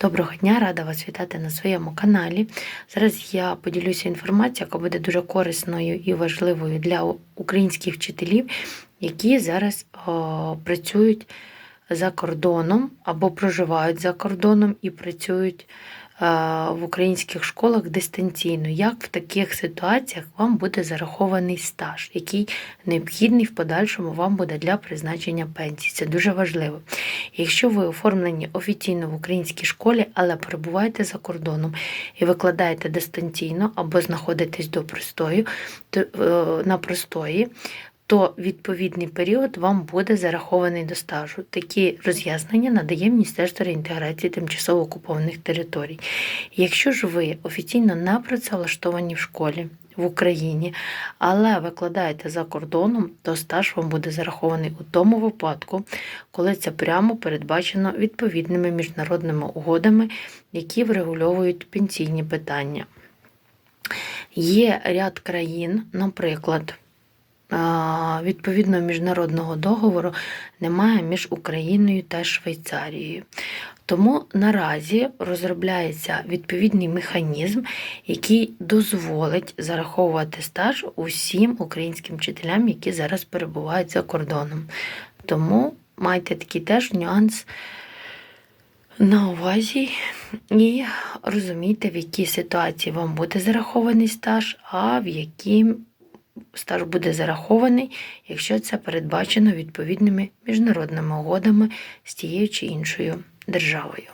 Доброго дня, рада вас вітати на своєму каналі. Зараз я поділюся інформацією, яка буде дуже корисною і важливою для українських вчителів, які зараз о, працюють за кордоном або проживають за кордоном і працюють в українських школах дистанційно. Як в таких ситуаціях вам буде зарахований стаж, який необхідний в подальшому вам буде для призначення пенсії? Це дуже важливо. Якщо ви оформлені офіційно в українській школі, але перебуваєте за кордоном і викладаєте дистанційно або знаходитесь до простою, то, е, на простої, то відповідний період вам буде зарахований до стажу. Такі роз'яснення надає Міністерство реінтеграції тимчасово окупованих територій. Якщо ж ви офіційно не працевлаштовані в школі в Україні, але викладаєте за кордоном, то стаж вам буде зарахований у тому випадку, коли це прямо передбачено відповідними міжнародними угодами, які врегульовують пенсійні питання. Є ряд країн, наприклад, відповідно міжнародного договору немає між Україною та Швейцарією. Тому наразі розробляється відповідний механізм, який дозволить зараховувати стаж усім українським вчителям, які зараз перебувають за кордоном. Тому майте такий теж нюанс на увазі і розумійте, в якій ситуації вам буде зарахований стаж, а в якій стаж буде зарахований, якщо це передбачено відповідними міжнародними угодами з тією чи іншою державою.